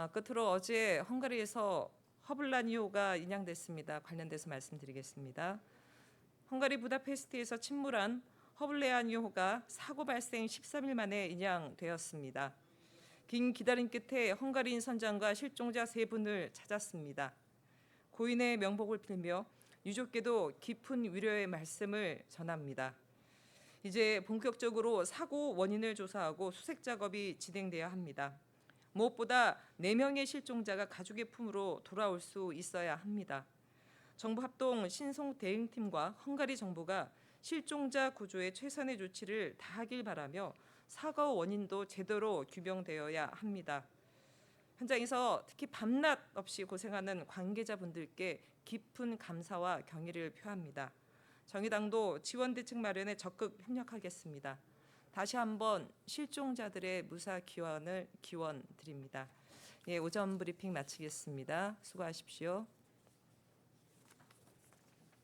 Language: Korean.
아, 끝으로 어제 헝가리에서 허블라니오가 인양됐습니다. 관련돼서 말씀드리겠습니다. 헝가리 부다페스트에서 침몰한 허블레아니오가 사고 발생 13일 만에 인양되었습니다. 긴 기다림 끝에 헝가리인 선장과 실종자 세 분을 찾았습니다. 고인의 명복을 빌며 유족께도 깊은 위로의 말씀을 전합니다. 이제 본격적으로 사고 원인을 조사하고 수색 작업이 진행돼야 합니다. 무엇보다 네 명의 실종자가 가족의 품으로 돌아올 수 있어야 합니다. 정부 합동 신송 대응팀과 헝가리 정부가 실종자 구조에 최선의 조치를 다하길 바라며 사고 원인도 제대로 규명되어야 합니다. 현장에서 특히 밤낮 없이 고생하는 관계자분들께 깊은 감사와 경의를 표합니다. 정의당도 지원 대책 마련에 적극 협력하겠습니다. 다시 한번 실종자들의 무사 기원을 기원 드립니다. 예, 오전 브리핑 마치겠습니다. 수고하십시오.